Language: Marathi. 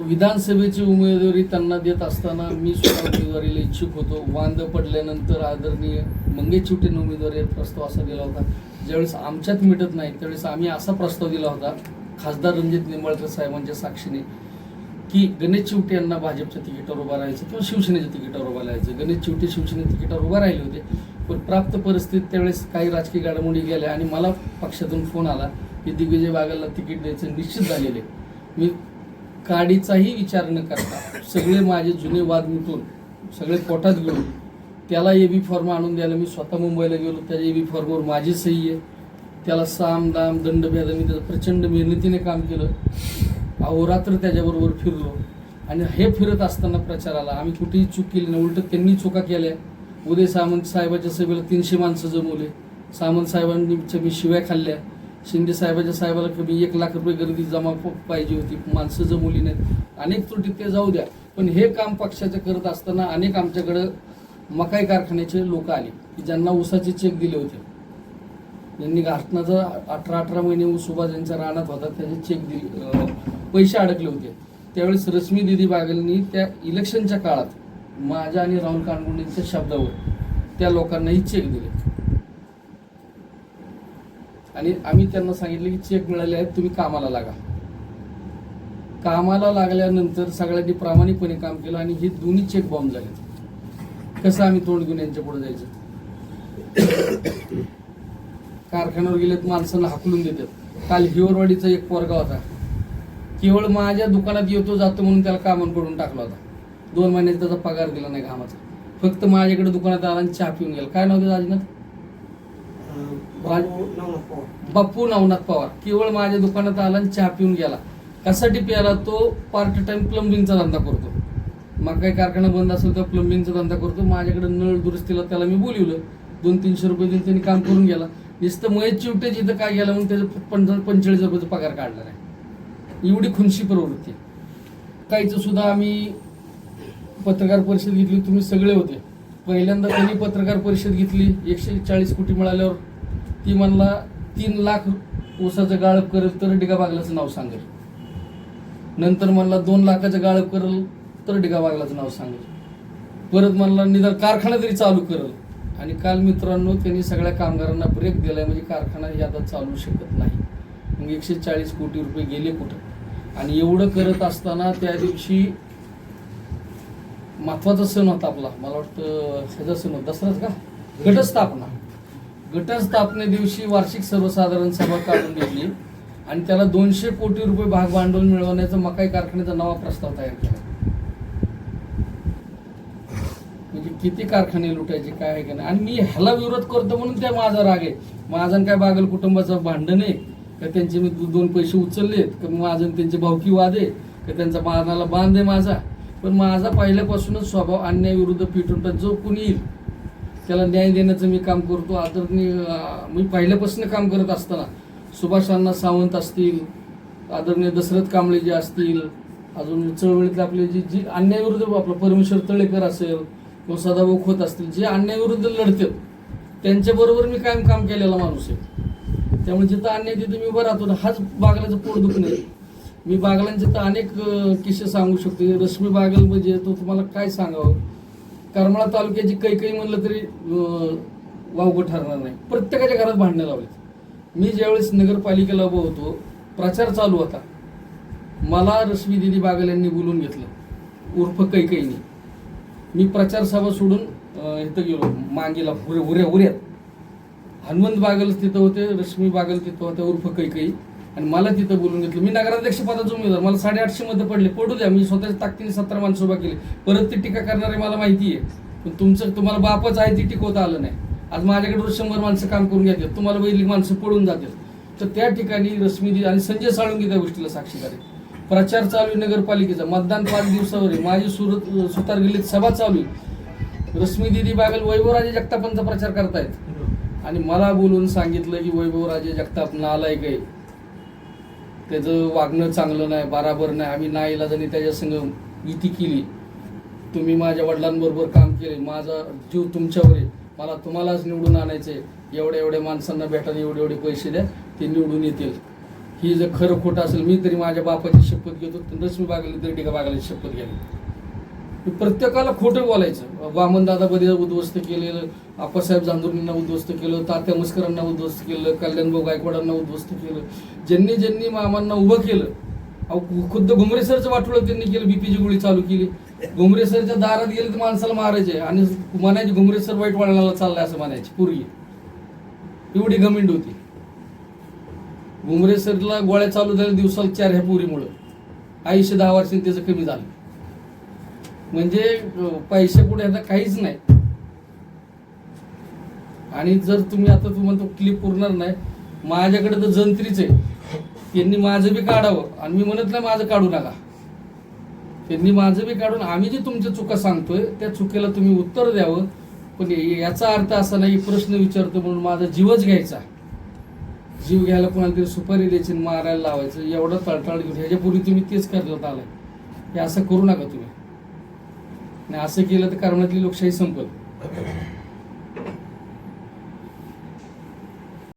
विधानसभेची उमेदवारी त्यांना देत असताना मी सुद्धा उमेदवारीला इच्छुक होतो. वांद पडल्यानंतर आदरणीय मंगेश चिवटेने उमेदवारी प्रस्ताव असा दिला होता. ज्यावेळेस आमच्यात मिटत नाही त्यावेळेस आम्ही असा प्रस्ताव दिला होता खासदार रणजित निंबाळकर साहेबांच्या साक्षीने की गणेश चिवटे यांना भाजपच्या तिकीटावर उभा राहायचं किंवा शिवसेनेच्या तिकीटावर उभा राहायचं. गणेश चिवटे शिवसेने तिकीटावर उभा राहिले होते पण प्राप्त परिस्थितीत त्यावेळेस काही राजकीय घडामोडी गेल्या आणि मला पक्षातून फोन आला की दिग्विजय बागलला तिकीट द्यायचं निश्चित झालेले मी काडीचाही विचार न करता सगळे माझे जुने वाद मिटून सगळे पोटात घेऊन त्याला ए बी फॉर्म आणून द्यायला मी स्वतः मुंबईला गेलो. त्याच्या ए बी फॉर्मवर माझी सही आहे. त्याला साम दाम दंडभेद मी त्याचं प्रचंड मेहनतीने काम केलं. अहोरात्र त्याच्याबरोबर फिरलो. आणि हे फिरत असताना प्रचाराला आम्ही कुठेही चूक केली नाही. उलट त्यांनी चुका केल्या. उदय सामंत साहेबाच्या सभेला तीनशे माणसं जमवले. सामंत साहेबांनी मी शिव्या खाल्ल्या. शिंदे साहेबाच्या साहेबाला कमी एक लाख रुपये गर्दी जमा पाहिजे होती माणसं जमवली नाहीत. अनेक त्रुटी ते जाऊ द्या. पण हे काम पक्षाचं करत असताना अनेक आमच्याकडं मकाई कारखान्याचे लोक आले की ज्यांना ऊसाचे चेक दिले होते. त्यांनी घाटनाचा अठरा अठरा महिने ऊस उभा ज्यांच्या रानात होता त्याचे चेक दिले पैसे अडकले होते. त्यावेळेस रश्मी दिदी बागलनी त्या इलेक्शनच्या काळात माझ्या आणि राहुल कानगुंडेंच्या शब्दावर त्या लोकांनाही चेक दिले. आणि आम्ही त्यांना सांगितलं की चेक मिळाले आहेत तुम्ही कामाला लागा. कामाला लागल्यानंतर सगळ्यांनी प्रामाणिकपणे काम केलं आणि हे दोन्ही चेक बॉम्ब झाले कसं आम्ही तोंड घेऊन यांच्या पुढे जायचं? कारखान्यावर गेलेत माणसांना हाकलून देतात. काल हिवरवाडीचा एक पोरगा होता. केवळ माझ्या दुकानात येतो जातो म्हणून त्याला कामन पडून टाकला होता. दोन महिन्याचा त्याचा पगार दिला नाही कामाचा फक्त माझ्याकडे दुकानात आला आणि चहा पिऊन गेला. काय नाव बाप्पू नवनाथ पवार. केवळ माझ्या दुकानात आला आणि चहा पिऊन गेला. कशासाठी प्यायला? तो पार्ट टाइम प्लंबिंगचा धंदा करतो. मग काही कारखाना बंद असेल तर प्लंबिंगचा धंदा करतो. माझ्याकडे नळ दुरुस्तीला त्याला मी बोलवलं. दोन तीनशे रुपये देऊन त्यांनी काम करून गेला. नुसतं महेश चिवटे जिथं काय गेला म्हणून त्याचं पंच- पंचेचाळीस रुपयाचा पगार काढला नाही. एवढी खुनशी प्रवृत्ती. काहीचं सुद्धा आम्ही पत्रकार परिषद घेतली तुम्ही सगळे होते. पहिल्यांदा त्यांनी पत्रकार परिषद घेतली. एकशे चाळीस कोटी मिळाल्यावर ती म्हणला तीन लाख ऊसाचं गाळप करेल तर डिगा बागलाचं नाव सांगेल. नंतर म्हणला दोन लाखाचं गाळप करेल तर डिगा बागलाचं नाव सांगेल. परत म्हणला निदान कारखाना तरी चालू करेल. आणि काल मित्रांनो त्यांनी सगळ्या कामगारांना ब्रेक दिलाय म्हणजे कारखाना हे आता चालू शकत नाही. मग एकशे चाळीस कोटी रुपये गेले कुठं? आणि एवढं करत असताना त्या दिवशी महत्त्वाचा सण होता आपला. मला वाटतं ह्याचा सण होता. दसराच का? घटस्थापना घटस्थापने दिवशी वार्षिक सर्वसाधारण सभा काढून घेतली आणि त्याला दोनशे कोटी रुपये भाग भांडवल मिळवण्याचा मकाई कारखान्याचा नवा प्रस्ताव तयार केला. म्हणजे किती कारखाने लुटायचे काय आहे का नाही? आणि मी ह्याला विरोध करतो म्हणून त्या माझा राग आहे. माझं काय बागल कुटुंबाचं भांडण आहे का त्यांचे मी दोन पैसे उचललेत का माझं त्यांचे भावकी वाद आहे का त्यांचा मानाला बांध आहे माझा? पण माझा पहिल्यापासूनच स्वभाव अन्यायविरुद्ध पिटून जो कुणी येईल. त्याला न्याय देण्याचं मी काम करतो. आदरणीय मी पहिल्यापासून काम करत असताना सुभाष अण्णा सावंत असतील आदरणीय दशरथ कांबळे जे असतील अजून चळवळीतले आपले जी जी अन्यायाविरुद्ध आपलं परमेश्वर तळेकर असेल किंवा सदाभाऊ खोत असतील जे अन्यायाविरुद्ध लढतात त्यांच्याबरोबर मी कायम काम केलेला माणूस आहे. त्यामुळे जिथं अन्याय तिथं मी उभा राहतो हाच बागलाचं पोट दुखणे मी बागलांचे तर अनेक किस्से सांगू शकतो. रश्मी बागल म्हणजे तो तुम्हाला काय सांगावं? करमाळा तालुक्याची काही काही म्हणलं तरी वावगं ठरणार नाही. प्रत्येकाच्या घरात भांडणं लावलीत मी ज्यावेळेस नगरपालिकेला उभं होतो प्रचार चालू होता. मला रश्मी दिदी बागल यांनी बोलून घेतलं उर्फ कैकईनी. मी प्रचार सभा सोडून इथं गेलो मांगीला उरे उऱ्या उऱ्यात हनुमंत बागल तिथं होते रश्मी बागल तिथं होते उर्फ कैकई. आणि मला तिथं बोलून घेतलं. मी नगराध्यक्ष पदाचा उमेदवार. मला साडेआठशे मध्ये पडले. पडू द्या. मी स्वतःच्या ताकदीने सतरा माणसं उभा केली. परत ती टीका करणारे मला माहिती आहे. पण तुमचं तुम्हाला बापच आहे ती टिकवता आलं नाही. आज माझ्याकडे रोज शंभर माणसं काम करून घेतात. तुम्हाला बैली माणसं पडून जातील. तर त्या ठिकाणी रश्मी आणि संजय साळुंगी त्या गोष्टीला साक्षीदार आहे प्रचार चालू आहे नगरपालिकेचा. मतदान पाच दिवसावर आहे. माझी सुरत सुतार गल्लीत सभा चालू आहे. रश्मी दिदी बागल वैभवराजे जगतापांचा प्रचार करतायत. आणि मला बोलून सांगितलं की वैभवराजे जगताप नालायक आहे. त्याचं वागणं चांगलं नाही बराबर नाही. आम्ही नाही इलाजाने त्याच्यासंग युती केली. तुम्ही माझ्या वडिलांबरोबर काम केले. माझा जीव तुमच्यावर आहे. मला तुम्हालाच निवडून आणायचे एवढ्या एवढ्या माणसांना भेटायला एवढे एवढे पैसे द्या. ते निवडून येतील. ही जर खरं खोटं असेल मी तरी माझ्या बापाची शपथ घेतो. तर रश्मी बागेली तरी टिका बागेली शपथ घ्यावी. प्रत्येकाला खोटं बोलायचं. वामन दादा बदे उद्ध्वस्त केलेलं आप्पासाहेब जांधुरींना उद्ध्वस्त केलं तात्या मुस्करांना उद्ध्वस्त केलं कल्याणभाऊ गायकवाडांना उद्ध्वस्त केलं ज्यांनी ज्यांनी मामांना उभं केलं अहो खुद्द घुमरे सरचं वाटोळं त्यांनी केलं बीपीची गोळी चालू केली. घुमरे सरच्या दारात गेले तर माणसाला मारायचे आणि म्हणायचे घुमरे सर वाईट वळणाला चाललाय असं म्हणायचे पूर्वी. एवढी गमिंड होती. घुमरे सरला गोळ्या चालू झाल्या दिवसाला चार ह्या पुरीमुळं. आयुष्य दहा वर्षांनी त्याचं कमी झालं. म्हणजे पैसे पुढे आता काहीच नाही. आणि जर तुम्ही आता तुम्हाला तो क्लिप पुरणार नाही माझ्याकडे तर जंत्रीच आहे. त्यांनी माझं बी काढावं आणि मी म्हणत नाही माझं काढू नका. त्यांनी माझं बी काढून आम्ही जे तुमच्या चुका सांगतोय त्या चुकीला तुम्ही उत्तर द्यावं. पण याचा अर्थ असा नाही प्रश्न विचारतो म्हणून माझा जीवच घ्यायचा. जीव घ्यायला कोणाला तरी सुपारी द्यायची मारायला लावायचं. एवढं तळतळ घेऊन ह्याच्यापूर्वी तुम्ही तेच करत आलाय. हे असं करू नका तुम्ही. आणि असं केलं तर कर्मातली लोकशाही संपल.